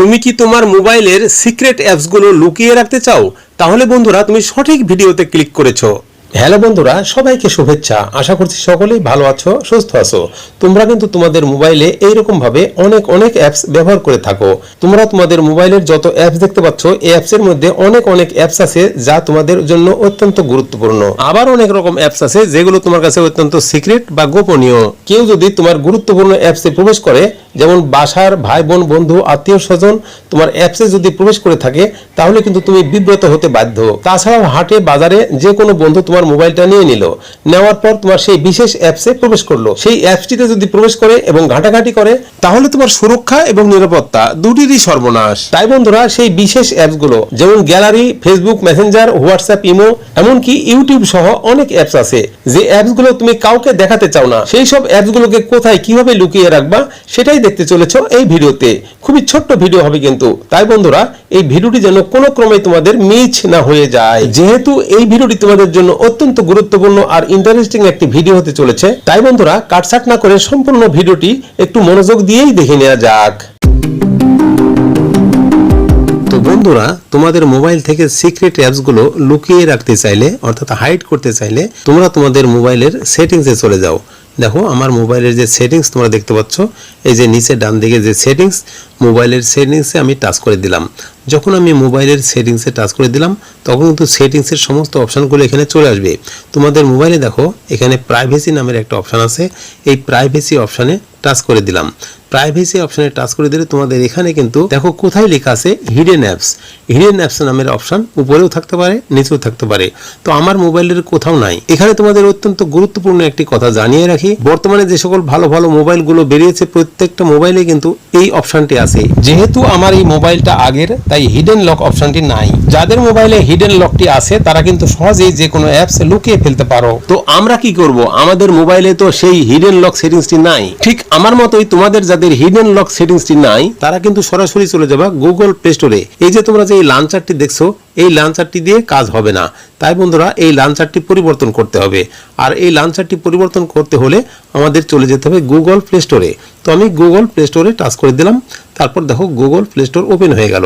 তুমি কি তোমার মোবাইলের সিক্রেট অ্যাপসগুলো লুকিয়ে রাখতে চাও? তাহলে বন্ধুরা, তুমি সঠিক ভিডিওতে ক্লিক করেছ। হ্যালো বন্ধুরা, সবাইকে শুভেচ্ছা। আশা করছি সকলেই ভালো আছো, সুস্থ আছো। তোমরা কিন্তু তোমাদের মোবাইলে এইরকম ভাবে অনেক অনেক অ্যাপস ব্যবহার করে থাকো। তোমরা তোমাদের মোবাইলের যত অ্যাপস দেখতে পাচ্ছ, এই অ্যাপস এর মধ্যে অনেক অনেক অ্যাপস আছে যা তোমাদের জন্য অত্যন্ত গুরুত্বপূর্ণ। আবার অনেক রকম অ্যাপস আছে যেগুলো তোমার কাছে অত্যন্ত সিক্রেট বা গোপনীয়। কেউ যদি তোমার গুরুত্বপূর্ণ অ্যাপসে প্রবেশ করে, যেমন বাসার ভাই, বোন, বন্ধু, আত্মীয়, স্বজন, তোমার অ্যাপসে যদি প্রবেশ করে থাকে, তাহলে কিন্তু তুমি বিব্রত হতে বাধ্য। তাছাড়াও হাটে, বাজারে যে কোনো বন্ধু তোমার মোবাইলটা নিয়ে নিল। নেওয়ার পর তোমার সেই বিশেষ অ্যাপসে প্রবেশ করল। সেই অ্যাপসটিতে যদি প্রবেশ করে এবং ঘাটাঘাটি করে, তাহলে তোমার সুরক্ষা এবং নিরাপত্তা দুটিরই সর্বনাশ। তাই বন্ধুরা, সেই বিশেষ অ্যাপসগুলো যেমন gallery Facebook Messenger WhatsApp imo এমনকি ইউটিউব সহ অনেক অ্যাপস আছে। যে অ্যাপসগুলো তুমি কাউকে দেখাতে চাও না, সেই সব অ্যাপসগুলোকে কোথায় কীভাবে লুকিয়ে রাখবা, সেটাই দেখতে চলেছ এই ভিডিওতে। খুবই ছোট্ট ভিডিও হবে কিন্তু। তাই বন্ধুরা, এই ভিডিওটি যেন কোনো ক্রমে তোমাদের মিছ না হয়ে যায়। যেহেতু এই ভিডিওটি তোমাদের জন্য অত্যন্ত গুরুত্বপূর্ণ আর ইন্টারেস্টিং একটি ভিডিও হতে চলেছে। তাই বন্ধুরা কাটসাট না করে সম্পূর্ণ ভিডিওটি একটু মনোযোগ দিয়েই দেখে নেওয়া যাক। বন্ধুরা, তোমাদের মোবাইল থেকে সিক্রেট অ্যাপসগুলো লুকিয়ে রাখতে চাইলে, অর্থাৎ হাইড করতে চাইলে, তোমরা তোমাদের মোবাইলের সেটিংসে চলে যাও। দেখো, আমার মোবাইলের যে সেটিংস তোমরা দেখতে পাচ্ছ, এই যে নিচে ডান দিকে যে সেটিংস মোবাইলের সেটিংসে আমি টাচ করে দিলাম। যখন আমি মোবাইলের সেটিংসে টাচ করে দিলাম, তখন কিন্তু সেটিংসের সমস্ত অপশানগুলো এখানে চলে আসবে। তোমাদের মোবাইলে দেখো, এখানে প্রাইভেসি নামের একটা অপশান আছে। এই প্রাইভেসি অপশানে টাচ করে দিলাম। প্রাইভেসি অপশানে টাচ করে দিলে তোমাদের এখানে কিন্তু দেখো কোথায় লেখা আছে হিডেন অ্যাপস হিডেন অ্যাপস নামের অপশান উপরেও থাকতে পারে, নিচেও থাকতে পারে। তো আমার মোবাইলের কোথাও নাই। এখানে তোমাদের অত্যন্ত গুরুত্বপূর্ণ একটি কথা জানিয়ে রাখি। বর্তমানে যে সকল ভালো ভালো মোবাইলগুলো বেরিয়েছে, প্রত্যেকটা মোবাইলে কিন্তু এই অপশানটি আছে। যেহেতু আমার এই মোবাইলটা আগের, তাই হিডেন লক অপশানটি নাই। যাদের মোবাইলে হিডেন লকটি আছে, তারা কিন্তু সহজেই যে কোনো অ্যাপস লুকিয়ে ফেলতে পারো। তো আমরা কি করব? আমাদের মোবাইলে তো সেই হিডেন লক সেটিংসটি নাই। ঠিক আমার মতোই তোমাদের যাদের হিডেন লক সেটিংসটি নাই, তারা কিন্তু সরাসরি চলে যাবা গুগল প্লে স্টোরে এই যে তোমরা যে এই লাঞ্চারটি দেখছ, এই লাঞ্চারটি দিয়ে কাজ হবে না। তাই বন্ধুরা, এই লাঞ্চারটি পরিবর্তন করতে হবে। আর এই লাঞ্চারটি পরিবর্তন করতে হলে আমাদের চলে যেতে হবে গুগল প্লে স্টোরে তো আমি গুগল প্লে স্টোরে টাচ করে দিলাম, তারপর দেখো গুগল প্লে স্টোর ওপেন হয়ে গেল।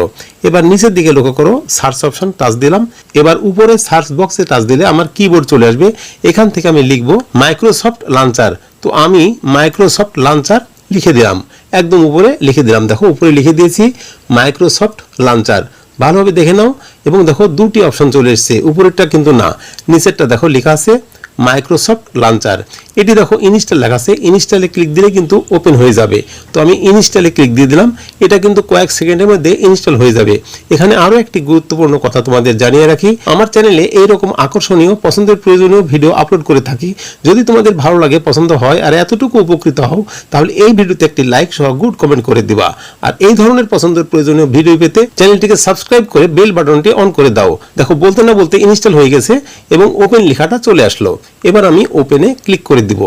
এবার নিচের দিকে লক্ষ্য করো সার্চ অপশন টাচ দিলাম। এবার উপরে সার্চ বক্সে টাচ দিলে আমার কিবোর্ড চলে আসবে। এখান থেকে আমি লিখব মাইক্রোসফট লাঞ্চার তো আমি মাইক্রোসফট লাঞ্চার লিখে দিলাম। একদম উপরে লিখে দিলাম। দেখো, উপরে লিখে দিয়েছি মাইক্রোসফট লাঞ্চার ভালোভাবে দেখে নাও। এবং দেখো, দুটি অপশন চলে এসছে। উপরেরটা কিন্তু না। নিচেরটা দেখো, লেখা আছে মাইক্রোসফট লাঞ্চার এটি দেখো ইনস্টল লেখা আছে। ইনস্টলে ক্লিক দিলে কিন্তু ওপেন হয়ে যাবে। তো আমি ইনস্টলে ক্লিক দিয়ে দিলাম। এটা কিন্তু কয়েক সেকেন্ডের মধ্যে ইনস্টল হয়ে যাবে। এখানে আরও একটি গুরুত্বপূর্ণ কথা তোমাদের জানিয়ে রাখি। আমার চ্যানেলে এইরকম আকর্ষণীয়, পছন্দের প্রয়োজনীয় ভিডিও আপলোড করে থাকি। যদি তোমাদের ভালো লাগে, পছন্দ হয়, আর এতটুকু উপকৃত হও, তাহলে এই ভিডিওতে একটি লাইক সহ গুড কমেন্ট করে দিবা। আর এই ধরনের পছন্দের প্রয়োজনীয় ভিডিও পেতে চ্যানেলটিকে সাবস্ক্রাইব করে বেল বাটনটি অন করে দাও। দেখো, বলতে না বলতে ইনস্টল হয়ে গেছে এবং ওপেন লেখাটা চলে আসলো। এবার আমি ওপেনে ক্লিক করে দিব।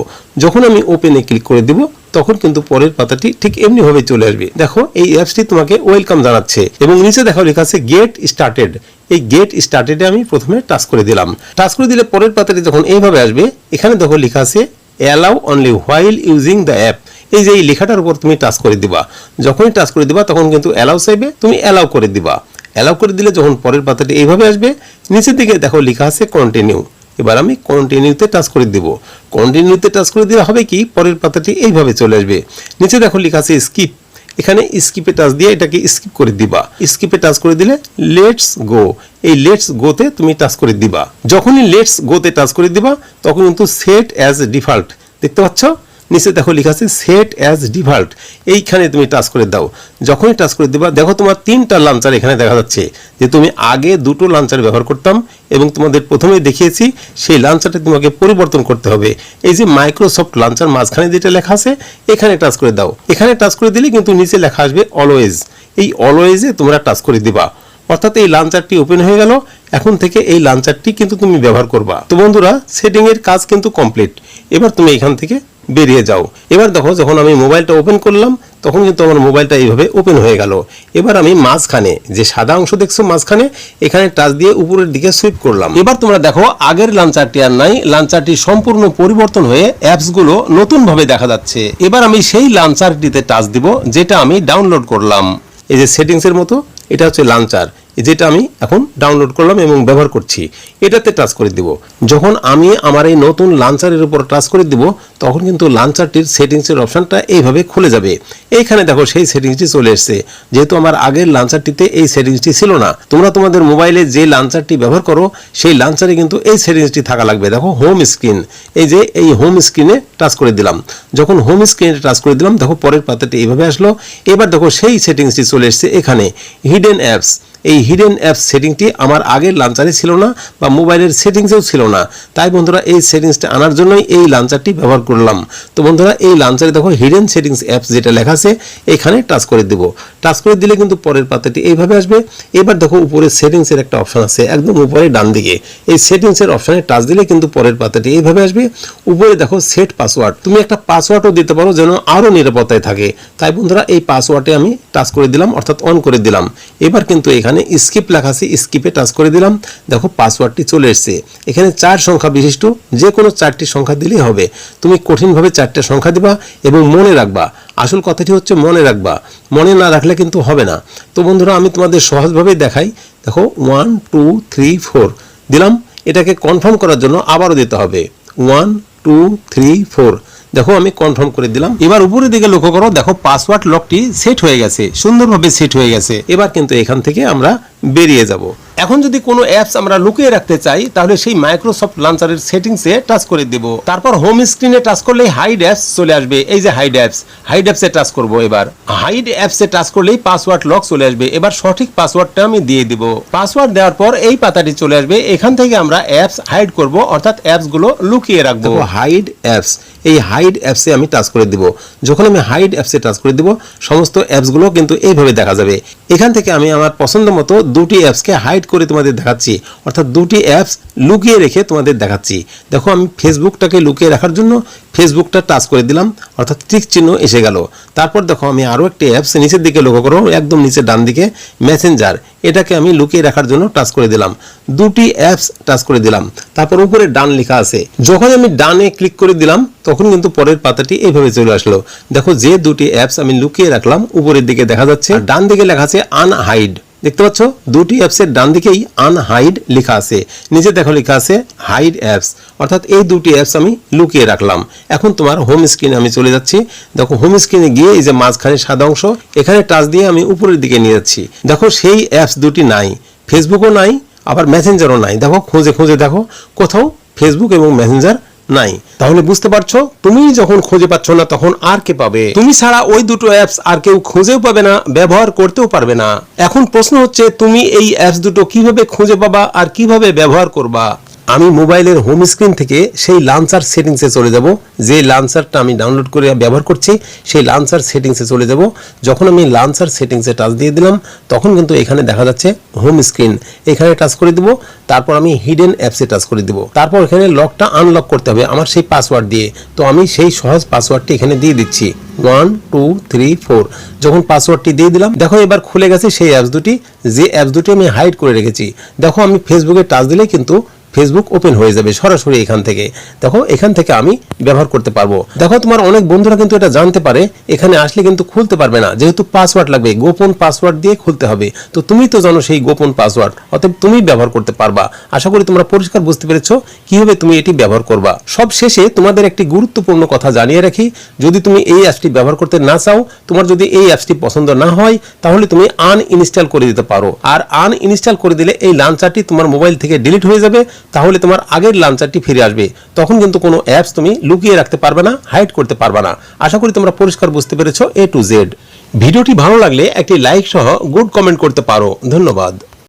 যখন আমি ওপেনে ক্লিক করে দিব, তখন কিন্তু পরের পাতাটি ঠিক এমনি ভাবে চলে আসবে। দেখো, এই অ্যাপসটি তোমাকে ওয়েলকাম জানাচ্ছে এবং নিচে দেখো লেখা আছে গেট স্টার্টেড এই গেট স্টার্টেডে আমি প্রথমে টাচ করে দিলাম। টাচ করে দিলে পরের পাতাটি যখন এইভাবে আসবে, এখানে দেখো লেখা আছে allow only while using the app এই যে এই লেখাটার উপর তুমি টাচ করে দিবা। যখনই টাচ করে দিবা, তখন কিন্তু অ্যালাউ চাইবে, তুমি অ্যালাউ করে দিবা। অ্যালাউ করে দিলে যখন পরের পাতাটি এইভাবে আসবে, নিচের দিকে দেখো লেখা আছে কন্টিনিউ এবার আমি কন্টিনিউতে টাচ করে দেব। কন্টিনিউতে টাচ করে দিলে হবে কি? পরের পাতাটি এইভাবে চলে আসবে। নিচে দেখো লেখা আছে স্কিপ এখানে স্কিপে টাচ দিয়ে এটাকে স্কিপ করে দিবা। স্কিপে টাচ করে দিলে লেটস গো এই লেটস গোতে তুমি টাচ করে দিবা। যখনই লেটস গোতে টাচ করে দিবা, তখন কিন্তু সেট অ্যাজ ডিফল্ট দেখতে পাচ্ছ? নিচে দেখো লেখা আছে সেট অ্যাজ ডিফল্ট এইখানে তুমি টাচ করে দাও। যখনই টাচ করে দিবা, দেখো তোমার তিনটা লাঞ্চার এখানে দেখা যাচ্ছে, যে তুমি আগে দুটো লাঞ্চার ব্যবহার করতাম এবং তোমাদের প্রথমেই দেখিয়েছি, সেই লাঞ্চারটা তোমাকে পরিবর্তন করতে হবে। এই যে মাইক্রোসফট লাঞ্চার মাঝখানে যেটা লেখা আছে, এখানে টাচ করে দাও। এখানে টাচ করে দিলে কিন্তু নিচে লেখা আসবে অলওয়েজ এই অলওয়েজে তোমরা টাচ করে দিবা। অর্থাৎ এই লাঞ্চারটি ওপেন হয়ে গেল, এখন থেকে এই লাঞ্চারটি কিন্তু তুমি ব্যবহার করবা। তো বন্ধুরা সেটিং এর কাজ কিন্তু কমপ্লিট এবার তুমি এখান থেকে বেরিয়ে যাও। এবার দেখো যখন আমি মোবাইলটা ওপেন করলাম, তখন কিন্তু আমার মোবাইলটা এইভাবে ওপেন হয়ে গেল। এবার আমি মাঝখানে, যে সাদা অংশ দেখছ মাঝখানে, এখানে টাচ দিয়ে উপরের দিকে সুইপ করলাম। এবার তোমরা দেখো, আগের লাঞ্চারটি আর নাই লাঞ্চারটি সম্পূর্ণ পরিবর্তন হয়ে অ্যাপসগুলো নতুন ভাবে দেখা যাচ্ছে। এবার আমি সেই লাঞ্চারটিতে টাচ দিব, যেটা আমি ডাউনলোড করলাম। এই যে সেটিংসের মতো, এটা হচ্ছে লাঞ্চার যেটা আমি এখন ডাউনলোড করলাম এবং ব্যবহার করছি, এটাতে টাচ করে দিব। যখন আমি আমার এই নতুন লাঞ্চারের উপর টাচ করে দিব, তখন কিন্তু লাঞ্চারটির সেটিংসের অপশনটা এইভাবে খুলে যাবে। এইখানে দেখো সেই সেটিংসটি চলে এসেছে। যেহেতু আমার আগের লাঞ্চারটিতে এই সেটিংসটি ছিল না, তোমরা তোমাদের মোবাইলে যে লাঞ্চারটি ব্যবহার করো, সেই লাঞ্চারে কিন্তু এই সেটিংসটি থাকা লাগবে। দেখো হোম স্ক্রিন এই যে এই হোম স্ক্রিনে টাচ করে দিলাম। যখন হোম স্ক্রিনে টাচ করে দিলাম, দেখো পরের পাতাটি এইভাবে আসলো। এবার দেখো সেই সেটিংসটি চলে এসেছে এখানে। হিডেন অ্যাপস এই হিডেন অ্যাপস সেটিংটি আমার আগের লাঞ্চারে ছিল না বা মোবাইলের সেটিংসেও ছিল না। তাই বন্ধুরা, এই সেটিংসটা আনার জন্যই এই লাঞ্চারটি ব্যবহার করলাম। তো বন্ধুরা, এই লাঞ্চারে দেখো হিডেন সেটিংস অ্যাপস যেটা লেখা আছে, এখানে টাচ করে দেব। টাচ করে দিলে কিন্তু পরের পাতাটি এইভাবে আসবে। এবার দেখো উপরে সেটিংসের একটা অপশন আছে, একদম উপরে ডান দিকে এই সেটিংসের অপশানে টাচ দিলে কিন্তু পরের পাতাটি এইভাবে আসবে। উপরে দেখো সেট পাসওয়ার্ড তুমি একটা পাসওয়ার্ডও দিতে পারো যেন আরও নিরাপত্তায় থাকে। তাই বন্ধুরা, এই পাসওয়ার্ডে আমি টাচ করে দিলাম, অর্থাৎ অন করে দিলাম। এবার কিন্তু এখানে স্কিপ লেখা আছে, স্কিপে টাচ করে দিলাম। দেখো, পাসওয়ার্ডটি চলে এসেছে। এখানে চার সংখ্যা বিশিষ্ট, যে কোনো চারটি সংখ্যা দিলেই হবে। তুমি কঠিনভাবে চারটে সংখ্যা দিবা এবং মনে রাখবা। আসল কথাটি হচ্ছে মনে রাখবা। মনে না রাখলে কিন্তু হবে না। তো বন্ধুরা, আমি তোমাদের সহজভাবে দেখাই। দেখো ওয়ান টু থ্রি ফোর দিলাম। এটাকে কনফার্ম করার জন্য আবারও দিতে হবে। ওয়ান টু থ্রি ফোর দেখো, আমি কনফার্ম করে দিলাম। এবার উপরের দিকে লক্ষ্য করো, দেখো পাসওয়ার্ড লকটি সেট হয়ে গেছে, সুন্দরভাবে সেট হয়ে গেছে। এবার কিন্তু এখান থেকে আমরা বেরিয়ে যাব। এখন যদি কোনো অ্যাপস আমরা লুকিয়ে রাখতে চাই, তাহলে সেই মাইক্রোসফট লঞ্চারের সেটিংসে টাচ করে দেব। তারপর হোম স্ক্রিনে টাচ করলেই হাইড অ্যাপস চলে আসবে। এই যে হাইড অ্যাপস হাইড অ্যাপসে টাচ করব এবার। হাইড অ্যাপসে টাচ করলেই পাসওয়ার্ড লক চলে আসবে। এবার সঠিক পাসওয়ার্ডটা আমি দিয়ে দিব। পাসওয়ার্ড দেওয়ার পর এই পাতাটি চলে আসবে। এখান থেকে আমরা অ্যাপস হাইড করব, অর্থাৎ অ্যাপসগুলো লুকিয়ে রাখব। হাইড অ্যাপস এই হাইড অ্যাপসে আমি টাচ করে দিব। যখন আমি হাইড অ্যাপসে টাচ করে দিব, সমস্ত অ্যাপসগুলো কিন্তু এইভাবে দেখা যাবে। এখান থেকে আমি আমার পছন্দ মতো দুটি অ্যাপসকে হাইড করে তোমাদের দেখাচ্ছি। অর্থাৎ দুটি অ্যাপস লুকিয়ে রেখে তোমাদের দেখাচ্ছি। দেখো আমি ফেসবুকটাকে লুকিয়ে রাখার জন্য ফেসবুকটা টাচ করে দিলাম, অর্থাৎ টিক চিহ্ন এসে গেল। তারপর দেখো, আমি আরও একটি অ্যাপস নিচের দিকে লক্ষ্য করো, একদম নিচে ডান দিকে মেসেঞ্জার এটাকে আমি লুকিয়ে রাখার জন্য টাচ করে দিলাম। দুটি অ্যাপস টাচ করে দিলাম। তারপর উপরে ডান লেখা আছে। যখন আমি ডানে ক্লিক করে দিলাম, তখন কিন্তু পরের পাতাটি এইভাবে চলে আসলো। দেখো, যে দুটি অ্যাপস আমি লুকিয়ে রাখলাম, উপরের দিকে দেখা যাচ্ছে ডান দিকে লেখা আছে আনহাইড দেখতে পাচ্ছ? দুটি অ্যাপসের ডান দিকেই আনহাইড লেখা আছে। নিচে দেখো লেখা আছে হাইড অ্যাপস অর্থাৎ এই দুটি অ্যাপস আমি লুকিয়ে রাখলাম। এখন তোমার হোম স্ক্রিনে আমি চলে যাচ্ছি। দেখো হোম স্ক্রিনে গিয়ে এই যে মাঝখানে সাদা অংশ, এখানে টাচ দিয়ে আমি উপরের দিকে নিয়ে যাচ্ছি। দেখো, সেই অ্যাপস দুটি নাই। ফেসবুকও নাই, আবার মেসেঞ্জারও নাই। দেখো, খুঁজে খুঁজে দেখো, কোথাও ফেসবুক এবং মেসেঞ্জার নাই। তাহলে বুঝতে পারছ? তুমি যখন খুঁজে পাচ্ছ না, তখন আর কে পাবে? তুমি ছাড়া ওই দুটো অ্যাপস আর কেউ খুঁজেও পাবে না, ব্যবহার করতেও পারবে না। এখন প্রশ্ন হচ্ছে, তুমি এই অ্যাপস দুটো কীভাবে খুঁজে পাবা আর কীভাবে ব্যবহার করবা? আমি মোবাইলের হোম স্ক্রিন থেকে সেই লাঞ্চার সেটিংসে চলে যাব। যে লাঞ্চারটা আমি ডাউনলোড করে ব্যবহার করছি, সেই লাঞ্চার সেটিংসে চলে যাব। যখন আমি লাঞ্চার সেটিংসে টাচ দিয়ে দিলাম, তখন কিন্তু এখানে দেখা যাচ্ছে হোম স্ক্রিন এখানে টাচ করে দিব, তারপর আমি হিডেন অ্যাপসে টাচ করে দিব। তারপর এখানে লকটা আনলক করতে হবে আমার সেই পাসওয়ার্ড দিয়ে। তো আমি সেই সহজ পাসওয়ার্ডটি এখানে দিয়ে দিচ্ছি। ওয়ান টু থ্রি ফোর যখন পাসওয়ার্ডটি দিয়ে দিলাম, দেখো এবার খুলে গেছে সেই অ্যাপস দুটি। যে অ্যাপস দুটি আমি হাইড করে রেখেছি। দেখো আমি ফেসবুকে টাচ দিলে কিন্তু ফেসবুক ওপেন হয়ে যাবে সরাসরি এখান থেকে। দেখো, এখান থেকে আমি ব্যবহার করতে পারব। দেখো, তোমার অনেক বন্ধুরা কিন্তু এটা জানতে পারে, এখানে আসলে কিন্তু খুলতে পারবে না। যেহেতু পাসওয়ার্ড লাগবে, গোপন পাসওয়ার্ড দিয়ে খুলতে হবে। তো তুমি তো জানো সেই গোপন পাসওয়ার্ড অতএব তুমি ব্যবহার করতে পারবা। আশা করি তোমরা পরিষ্কার বুঝতে পেরেছ কীভাবে তুমি এটি ব্যবহার করবা। সব শেষে তোমাদের একটি গুরুত্বপূর্ণ কথা জানিয়ে রাখি, যদি তুমি এই অ্যাপসটি ব্যবহার করতে না চাও, তোমার যদি এই অ্যাপসটি পছন্দ না হয়, তাহলে তুমি আন ইনস্টল করে দিতে পারো। আর আন ইনস্টল করে দিলে এই লাঞ্চারটি তোমার মোবাইল থেকে ডিলিট হয়ে যাবে তাহলে তোমার আগের লাঞ্চারটি ফিরে আসবে। তখন কিন্তু কোনো অ্যাপস তুমি লুকিয়ে রাখতে পারবে না হাইড করতে পারবে না। আশা করি তোমরা পরিষ্কার বুঝতে পেরেছ এ টু জেড ভিডিওটি ভালো লাগলে একটি লাইক সহ গুড কমেন্ট করতে পারো। ধন্যবাদ।